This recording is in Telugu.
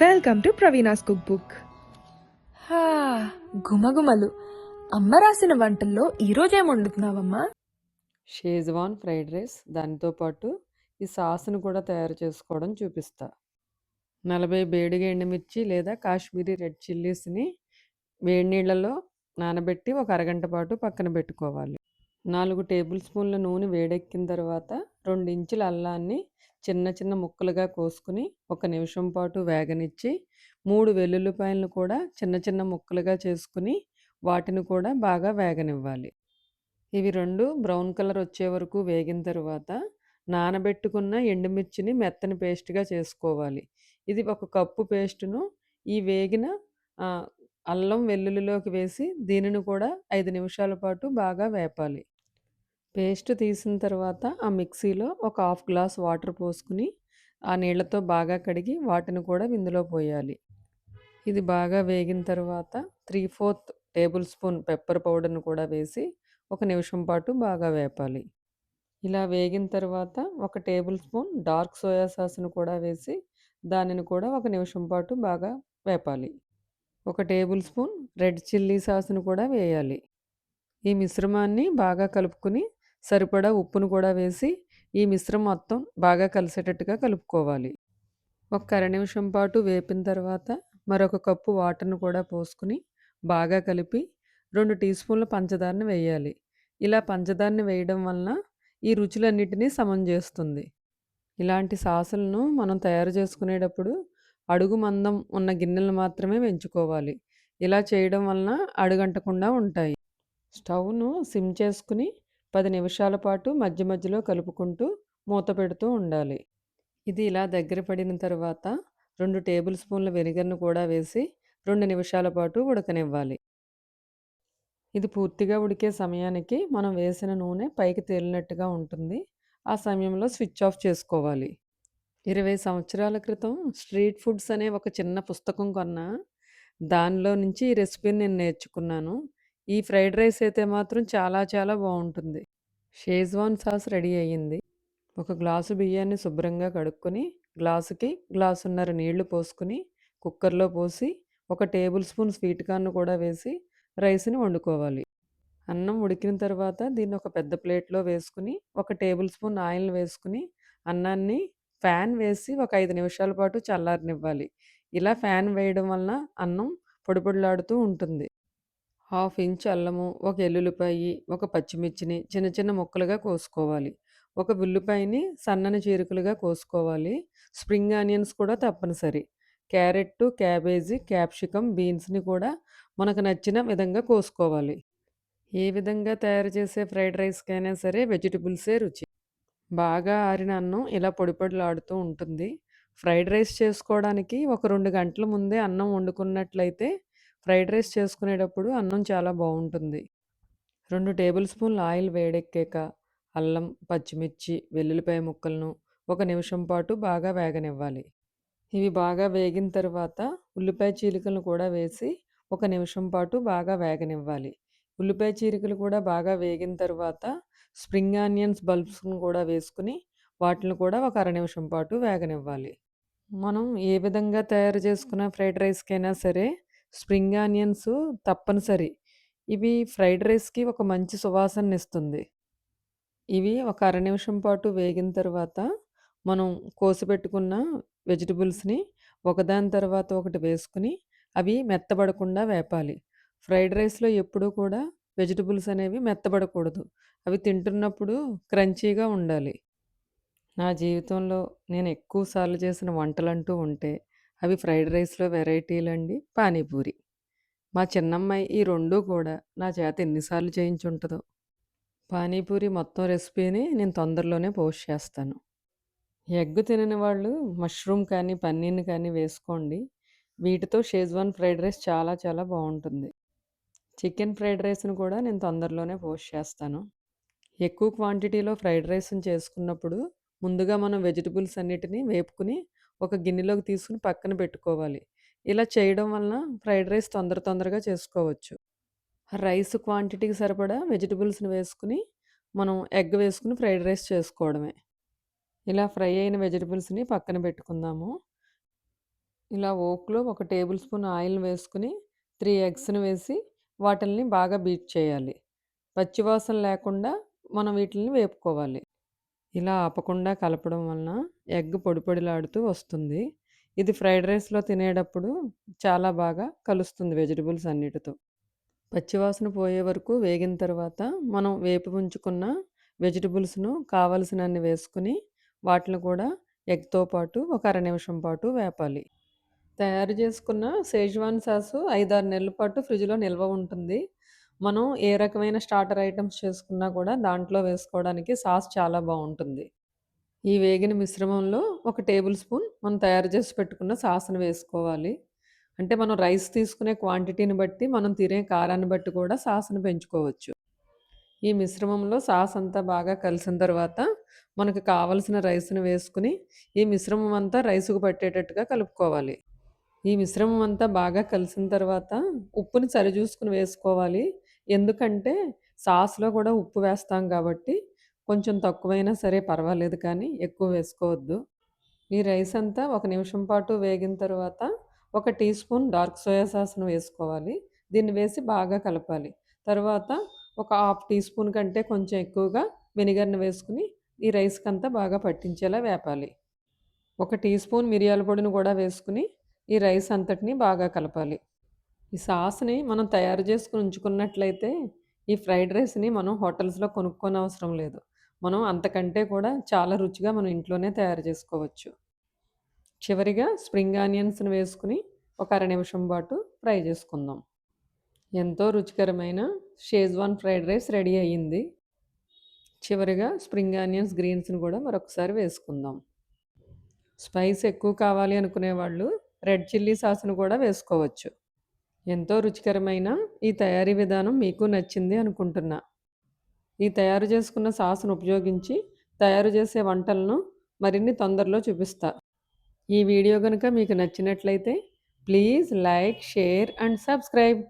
Welcome to Praveena's cook book హా, గుమగుమలు అమ్మ రాసిన వంటల్లో ఈరోజు ఏం వండుతున్నావమ్మా? షేజ్వాన్ ఫ్రైడ్ రైస్ దానితో పాటు ఈ సాస్ను కూడా తయారు చేసుకోవడం చూపిస్తా. నలభై బేడిగ ఎండుమిర్చి లేదా కాశ్మీరీ రెడ్ చిల్లీస్ని వేడి నీళ్ళలో నానబెట్టి ఒక అరగంట పాటు పక్కన పెట్టుకోవాలి. నాలుగు టేబుల్ స్పూన్ల నూనె వేడెక్కిన తర్వాత రెండు ఇంచుల అల్లాన్ని చిన్న చిన్న ముక్కలుగా కోసుకుని ఒక నిమిషం పాటు వేగనిచ్చి మూడు వెల్లుల్లిపాయలను కూడా చిన్న చిన్న ముక్కలుగా చేసుకుని వాటిని కూడా బాగా వేగనివ్వాలి. ఇవి రెండు బ్రౌన్ కలర్ వచ్చే వరకు వేగిన తర్వాత నానబెట్టుకున్న ఎండుమిర్చిని మెత్తని పేస్ట్గా చేసుకోవాలి. ఇది ఒక కప్పు పేస్టును ఈ వేగిన అల్లం వెల్లుల్లిలోకి వేసి దీనిని కూడా ఐదు నిమిషాల పాటు బాగా వేపాలి. పేస్ట్ తీసిన తర్వాత ఆ మిక్సీలో ఒక హాఫ్ గ్లాస్ వాటర్ పోసుకుని ఆ నీళ్ళతో బాగా కడిగి వాటిని కూడా ఇందులో పోయాలి. ఇది బాగా వేగిన తర్వాత three fourth table spoon pepper పౌడర్ను కూడా వేసి ఒక నిమిషం పాటు బాగా వేపాలి. ఇలా వేగిన తర్వాత ఒక టేబుల్ స్పూన్ డార్క్ సోయా సాస్ను కూడా వేసి దానిని కూడా ఒక నిమిషం పాటు బాగా వేపాలి. ఒక టేబుల్ స్పూన్ రెడ్ చిల్లీ సాస్ను కూడా వేయాలి. ఈ మిశ్రమాన్ని బాగా కలుపుకుని సరిపడా ఉప్పును కూడా వేసి ఈ మిశ్రమం మొత్తం బాగా కలిసేటట్టుగా కలుపుకోవాలి. ఒక అర నిమిషం పాటు వేపిన తర్వాత మరొక కప్పు వాటర్ను కూడా పోసుకుని బాగా కలిపి రెండు టీ స్పూన్ల పంచదారని వేయాలి. ఇలా పంచదారని వేయడం వలన ఈ రుచులన్నిటినీ సమం చేస్తుంది. ఇలాంటి సాసులను మనం తయారు చేసుకునేటప్పుడు అడుగు మందం ఉన్న గిన్నెలు మాత్రమే వెంచుకోవాలి ఇలా చేయడం వలన అడుగంటకుండా ఉంటాయి. స్టవ్ను సిమ్ చేసుకుని పది నిమిషాల పాటు మధ్య మధ్యలో కలుపుకుంటూ మూత పెడుతూ ఉండాలి. ఇది ఇలా దగ్గర పడిన తర్వాత రెండు టేబుల్ స్పూన్ల వెనిగర్ను కూడా వేసి రెండు నిమిషాల పాటు ఉడకనివ్వాలి. ఇది పూర్తిగా ఉడికే సమయానికి మనం వేసిన నూనె పైకి తేలినట్టుగా ఉంటుంది. ఆ సమయంలో స్విచ్ ఆఫ్ చేసుకోవాలి. ఇరవై సంవత్సరాల క్రితం స్ట్రీట్ ఫుడ్స్ అనే ఒక చిన్న పుస్తకం కొన్నా దానిలో నుంచి ఈ రెసిపీని నేను నేర్చుకున్నాను. ఈ ఫ్రైడ్ రైస్ అయితే మాత్రం చాలా చాలా బాగుంటుంది. షేజ్వాన్ సాస్ రెడీ అయ్యింది. ఒక గ్లాసు బియ్యాన్ని శుభ్రంగా కడుక్కొని గ్లాసుకి గ్లాసున్నర నీళ్ళు పోసుకుని కుక్కర్లో పోసి ఒక టేబుల్ స్పూన్ స్వీట్ కార్న్ కూడా వేసి రైస్ని వండుకోవాలి. అన్నం ఉడికిన తర్వాత దీన్ని ఒక పెద్ద ప్లేట్లో వేసుకుని ఒక టేబుల్ స్పూన్ ఆయిల్ వేసుకుని అన్నాన్ని ఫ్యాన్ వేసి ఒక ఐదు నిమిషాల పాటు చల్లారనివ్వాలి. ఇలా ఫ్యాన్ వేయడం వలన అన్నం పొడిపొడిలాడుతూ ఉంటుంది. హాఫ్ ఇంచ్ అల్లము ఒక ఎల్లుల్లిపాయి ఒక పచ్చిమిర్చిని చిన్న చిన్న ముక్కలుగా కోసుకోవాలి. ఒక ఉల్లిపాయని సన్నని చీరికలుగా కోసుకోవాలి. స్ప్రింగ్ ఆనియన్స్ కూడా తప్పనిసరి. క్యారెట్ క్యాబేజీ క్యాప్సికమ్ బీన్స్ని కూడా మనకు నచ్చిన విధంగా కోసుకోవాలి. ఏ విధంగా తయారు చేసే ఫ్రైడ్ రైస్కైనా సరే వెజిటబుల్సే రుచి. బాగా ఆరిన అన్నం ఇలా పొడిపొడిలాడుతూ ఉంటుంది. ఫ్రైడ్ రైస్ చేసుకోవడానికి ఒక రెండు గంటల ముందే అన్నం వండుకున్నట్లయితే ఫ్రైడ్ రైస్ చేసుకునేటప్పుడు అన్నం చాలా బాగుంటుంది. రెండు టేబుల్ స్పూన్ల ఆయిల్ వేడెక్కాక అల్లం పచ్చిమిర్చి వెల్లుల్లిపాయ ముక్కలను ఒక నిమిషం పాటు బాగా వేగనివ్వాలి. ఇవి బాగా వేగిన తర్వాత ఉల్లిపాయ చీలికలను కూడా వేసి ఒక నిమిషం పాటు బాగా వేగనివ్వాలి. ఉల్లిపాయ చీలికలు కూడా బాగా వేగిన తర్వాత స్ప్రింగ్ ఆనియన్స్ బల్బ్స్ను కూడా వేసుకుని వాటిని కూడా ఒక అర నిమిషం పాటు వేగనివ్వాలి. మనం ఏ విధంగా తయారు చేసుకున్న ఫ్రైడ్ రైస్కైనా సరే స్ప్రింగ్ ఆనియన్స్ తప్పనిసరి. ఇవి ఫ్రైడ్ రైస్కి ఒక మంచి సువాసన ఇస్తుంది ఇవి ఒక అర నిమిషం పాటు వేగిన తర్వాత మనం కోసిపెట్టుకున్న వెజిటబుల్స్ని ఒకదాని తర్వాత ఒకటి వేసుకుని అవి మెత్తబడకుండా వేపాలి. ఫ్రైడ్ రైస్లో ఎప్పుడూ కూడా వెజిటబుల్స్ అనేవి మెత్తబడకూడదు. అవి తింటున్నప్పుడు క్రంచీగా ఉండాలి. నా జీవితంలో నేను ఎక్కువ సార్లు చేసిన వంటలంటూ ఉంటే అవి ఫ్రైడ్ రైస్లో వెరైటీలు అండి పానీపూరి. మా చిన్నమ్మాయి ఈ రెండూ కూడా నా చేత ఎన్నిసార్లు చేయించుంటుందో. పానీపూరి మొత్తం రెసిపీని నేను తొందరలోనే పోస్ట్ చేస్తాను. ఎగ్ తినని వాళ్ళు మష్రూమ్ కానీ పన్నీర్ని కానీ వేసుకోండి. వీటితో షేజ్వాన్ ఫ్రైడ్ రైస్ చాలా చాలా బాగుంటుంది. చికెన్ ఫ్రైడ్ రైస్ను కూడా నేను తొందరలోనే పోస్ట్ చేస్తాను. ఎక్కువ క్వాంటిటీలో ఫ్రైడ్ రైస్ని చేసుకున్నప్పుడు ముందుగా మనం వెజిటబుల్స్ అన్నిటిని వేపుకుని ఒక గిన్నెలోకి తీసుకుని పక్కన పెట్టుకోవాలి. ఇలా చేయడం వలన ఫ్రైడ్ రైస్ తొందర తొందరగా చేసుకోవచ్చు. రైస్ క్వాంటిటీకి సరిపడా వెజిటబుల్స్ని వేసుకుని మనం ఎగ్ వేసుకుని ఫ్రైడ్ రైస్ చేసుకోవడమే. ఇలా ఫ్రై అయిన వెజిటబుల్స్ని పక్కన పెట్టుకుందాము. ఇలా ఓక్లో ఒక టేబుల్ స్పూన్ ఆయిల్ వేసుకుని త్రీ ఎగ్స్ని వేసి వాటిల్ని బాగా బీట్ చేయాలి. పచ్చివాసన లేకుండా మనం వీటిని వేపుకోవాలి. ఇలా ఆపకుండా కలపడం వలన ఎగ్ పొడి పొడిలాడుతూ వస్తుంది. ఇది ఫ్రైడ్ రైస్లో తినేటప్పుడు చాలా బాగా కలుస్తుంది వెజిటబుల్స్ అన్నిటితో. పచ్చివాసన పోయే వరకు వేగిన తర్వాత మనం వేపు ఉంచుకున్న వెజిటబుల్స్ను కావలసినన్ని వేసుకుని వాటిని కూడా ఎగ్తో పాటు ఒక అర నిమిషం పాటు వేపాలి. తయారు చేసుకున్న సేజ్వాన్ సాసు ఐదారు నెలల పాటు ఫ్రిడ్జ్లో నిల్వ ఉంటుంది. మనం ఏ రకమైన స్టార్టర్ ఐటమ్స్ చేసుకున్నా కూడా దాంట్లో వేసుకోవడానికి సాస్ చాలా బాగుంటుంది. ఈ వేగిన మిశ్రమంలో ఒక టేబుల్ స్పూన్ మనం తయారు చేసి పెట్టుకున్న సాస్ను వేసుకోవాలి. అంటే మనం రైస్ తీసుకునే క్వాంటిటీని బట్టి మనం తినే కారాన్ని బట్టి కూడా సాస్ను పెంచుకోవచ్చు. ఈ మిశ్రమంలో సాస్ అంతా బాగా కలిసిన తర్వాత మనకు కావలసిన రైస్ని వేసుకుని ఈ మిశ్రమం అంతా రైసుకు పట్టేటట్టుగా కలుపుకోవాలి. ఈ మిశ్రమం అంతా బాగా కలిసిన తర్వాత ఉప్పుని సరిచూసుకుని వేసుకోవాలి. ఎందుకంటే సాస్లో కూడా ఉప్పు వేస్తాం కాబట్టి కొంచెం తక్కువైనా సరే పర్వాలేదు కానీ ఎక్కువ వేసుకోవద్దు. ఈ రైస్ అంతా ఒక నిమిషం పాటు వేగిన తర్వాత ఒక టీ స్పూన్ డార్క్ సోయా సాస్ను వేసుకోవాలి. దీన్ని వేసి బాగా కలపాలి. తర్వాత ఒక హాఫ్ టీ స్పూన్ కంటే కొంచెం ఎక్కువగా వెనిగర్ని వేసుకుని ఈ రైస్కి అంతా బాగా పట్టించేలా వేపాలి. ఒక టీ స్పూన్ మిరియాల పొడిని కూడా వేసుకుని ఈ రైస్ అంతటిని బాగా కలపాలి. ఈ సాస్ని మనం తయారు చేసుకుని ఉంచుకున్నట్లయితే ఈ ఫ్రైడ్ రైస్ని మనం హోటల్స్లో కొనుక్కోని అవసరం లేదు. మనం అంతకంటే కూడా చాలా రుచిగా మనం ఇంట్లోనే తయారు చేసుకోవచ్చు. చివరిగా స్ప్రింగ్ ఆనియన్స్ని వేసుకుని ఒక అర నిమిషం పాటు ఫ్రై చేసుకుందాం. ఎంతో రుచికరమైన షేజ్వాన్ ఫ్రైడ్ రైస్ రెడీ అయ్యింది. చివరిగా స్ప్రింగ్ ఆనియన్స్ గ్రీన్స్ని కూడా మరొకసారి వేసుకుందాం. స్పైస్ ఎక్కువ కావాలి అనుకునే వాళ్ళు రెడ్ చిల్లీ సాస్ను కూడా వేసుకోవచ్చు. ఎంతో రుచికరమైన ఈ తయారీ విధానం మీకు నచ్చింది అనుకుంటున్నా. ఈ తయారు చేసుకున్న సాస్ను ఉపయోగించి తయారు చేసే వంటలను మరిన్ని తొందరలో చూపిస్తా. ఈ వీడియో కనుక మీకు నచ్చినట్లయితే please like share and subscribe.